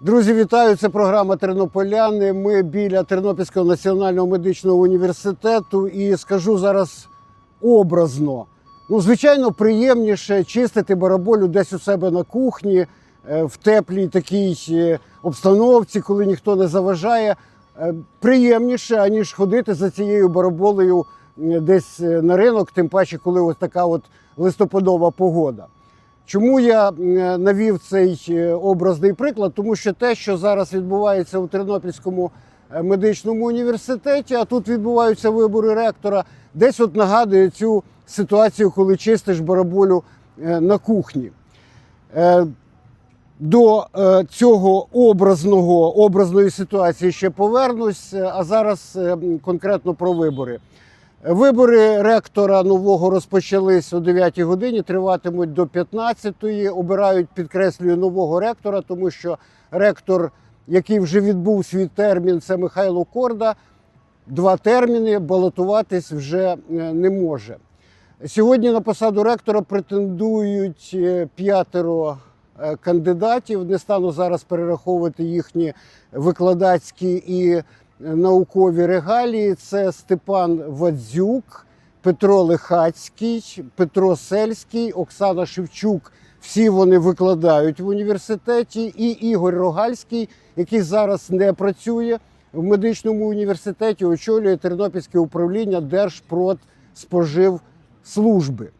Друзі, вітаю! Це програма Тернополяни. Ми біля Тернопільського національного медичного університету і скажу зараз образно. Ну, звичайно, приємніше чистити бараболю десь у себе на кухні, е, в теплій такій е, обстановці, коли ніхто не заважає. Е, Приємніше, аніж ходити за цією бараболею десь на ринок, тим паче, коли ось така от листопадова погода. Чому я навів цей е, образний приклад? Тому що те, що зараз відбувається у Тернопільському е, медичному університеті, а тут відбуваються вибори ректора, десь от нагадує цю ситуацію, коли чистиш бараболю е, на кухні. До цього образного образної ситуації ще повернусь, а зараз конкретно про вибори. Вибори ректора нового розпочались о 9 годині, триватимуть до 15-ї. Обирають, підкреслюю, нового ректора, тому що ректор, який вже відбув свій термін, це Михайло Корда. Два терміни балотуватись вже е, не може. Сьогодні на посаду ректора претендують е, п'ятеро е, кандидатів. Не стану зараз перераховувати їхні викладацькі і наукові регалії. Це Степан Вадзюк, Петро Лихацький, Петро Сельський, Оксана Шевчук. Всі вони викладають в університеті, і Ігор Рогальський, який зараз не працює в медичному університеті, очолює Тернопільське управління Держпродспоживслужби.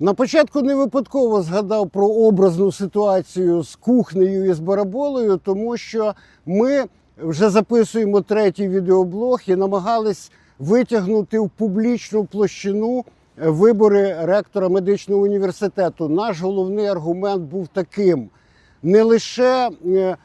На початку не випадково згадав про образну ситуацію з кухнею і з бараболою, тому що ми вже записуємо третій відеоблог і намагались витягнути в публічну площину е, вибори ректора медичного університету. Наш головний аргумент був таким: не лише е,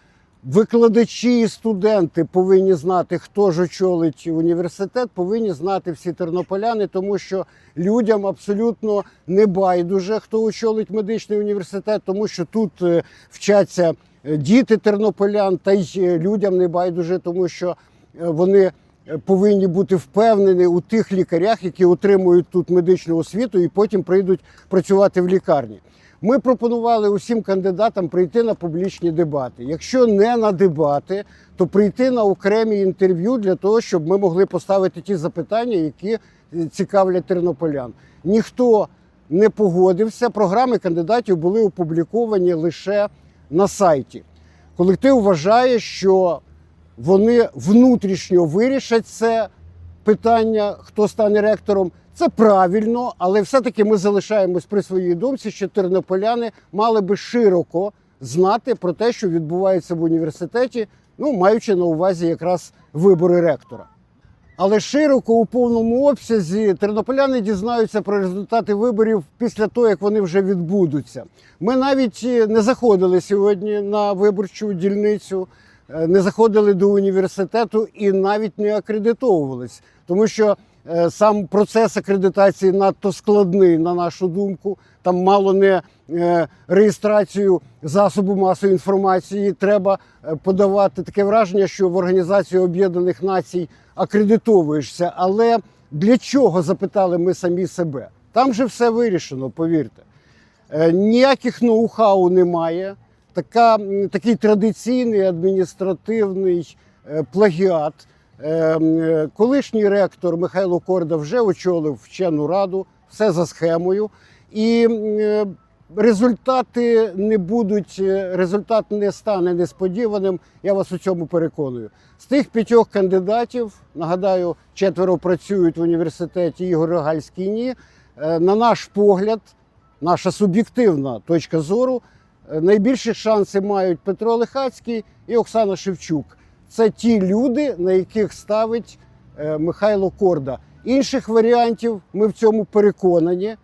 викладачі і студенти повинні знати, хто ж очолить університет, повинні знати всі тернополяни, тому що людям абсолютно не байдуже, хто очолить медичний університет, тому що тут е, вчаться діти тернополян, та й е, людям не байдуже, тому що е, вони е, повинні бути впевнені у тих лікарях, які отримують тут медичну освіту і потім прийдуть працювати в лікарні. Ми пропонували усім кандидатам прийти на публічні дебати. Якщо не на дебати, то прийти на окремі інтерв'ю для того, щоб ми могли поставити ті запитання, які е, цікавлять тернополян. Ніхто не погодився. Програми кандидатів були опубліковані лише на сайті. Колектив вважає, що вони внутрішньо вирішать це питання, хто стане ректором. Це правильно, але все-таки ми залишаємось при своїй думці, що тернополяни мали би широко знати про те, що відбувається в університеті, ну маючи на увазі якраз вибори ректора. Але широко у повному обсязі тернополяни дізнаються про результати виборів після того, як вони вже відбудуться. Ми навіть е, не заходили сьогодні на виборчу дільницю, е, не заходили до університету і навіть не акредитовувались, тому що сам процес акредитації надто складний, на нашу думку. Там мало не е, реєстрацію засобу масової інформації. Треба е, подавати таке враження, що в Організацію Об'єднаних Націй акредитовуєшся. Але для чого запитали ми самі себе? Там же все вирішено, повірте. Е, Ніяких ноу-хау немає. Така, такий традиційний адміністративний е, плагіат. Е, м, е, Колишній ректор Михайло Корда вже очолив вчену раду, все за схемою. І е, результати не будуть, е, результат не стане несподіваним. Я вас у цьому переконую. З тих п'ятьох кандидатів, нагадаю, четверо працюють в університеті Ігор Рогальський ні. На наш погляд, наша суб'єктивна точка зору, найбільші шанси мають Петро Лихацький і Оксана Шевчук. Це ті люди, на яких ставить е, Михайло Корда. Інших варіантів ми в цьому переконані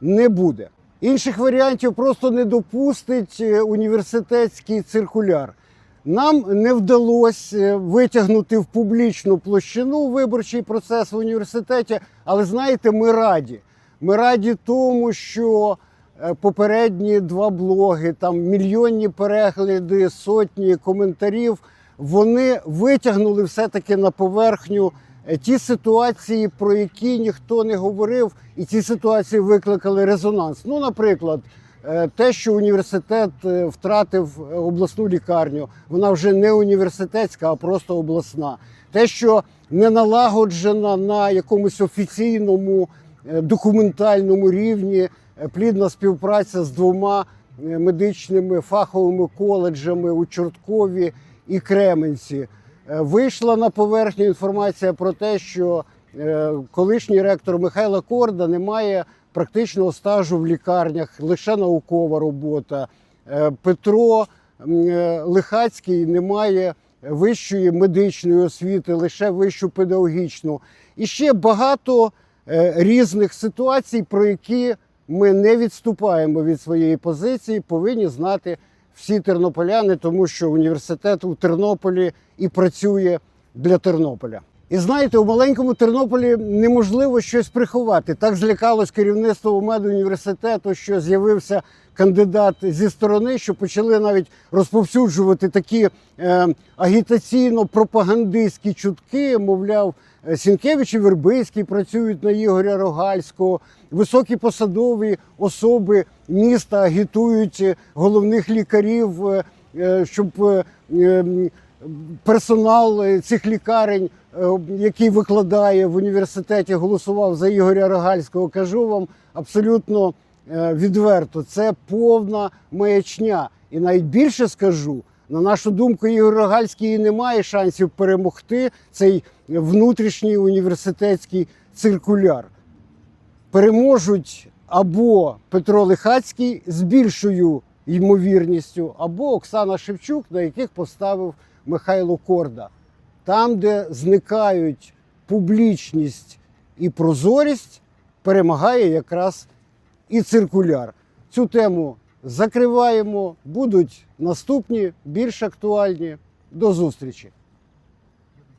не буде. Інших варіантів просто не допустить е, університетський циркуляр. Нам не вдалося е, витягнути в публічну площину виборчий процес в університеті, але знаєте, ми раді. Ми раді тому, що попередні два блоги, там мільйонні перегляди, сотні коментарів, вони витягнули все-таки на поверхню е, ті ситуації, про які ніхто не говорив, і ці ситуації викликали резонанс. Ну, наприклад, Е, Те, що університет е, втратив обласну лікарню, вона вже не університетська, а просто обласна. Те, що не налагоджена на якомусь офіційному документальному рівні плідна співпраця з двома медичними фаховими коледжами у Чорткові і Кременці. Е, Вийшла на поверхню інформація про те, що е, колишній ректор Михайла Корда не має практичного стажу в лікарнях, лише наукова робота. Е, Петро Лихацький не має вищої медичної освіти, лише вищу педагогічну. І ще багато різних ситуацій, про які ми не відступаємо від своєї позиції, повинні знати всі тернополяни, тому що університет у Тернополі і працює для Тернополя. І знаєте, у маленькому Тернополі неможливо щось приховати. Так злякалось керівництво медуніверситету, що з'явився кандидат зі сторони, що почали навіть розповсюджувати такі е, агітаційно-пропагандистські чутки. Мовляв, е, Сінкевич і Вербицький працюють на Ігоря Рогальського. Високі посадові особи міста агітують е, головних лікарів, е, е, щоб е, персонал е, цих лікарень, е, який викладає в університеті, голосував за Ігоря Рогальського. Кажу вам абсолютно е, відверто, це повна маячня. І навіть більше скажу. На нашу думку, Ігор Рогальський не має шансів перемогти цей внутрішній університетський циркуляр. Переможуть або Петро Лихацький з більшою ймовірністю, або Оксана Шевчук, на яких поставив Михайло Корда. Там, де зникають публічність і прозорість, перемагає якраз і циркуляр. Цю тему закриваємо. Будуть наступні, більш актуальні. До зустрічі!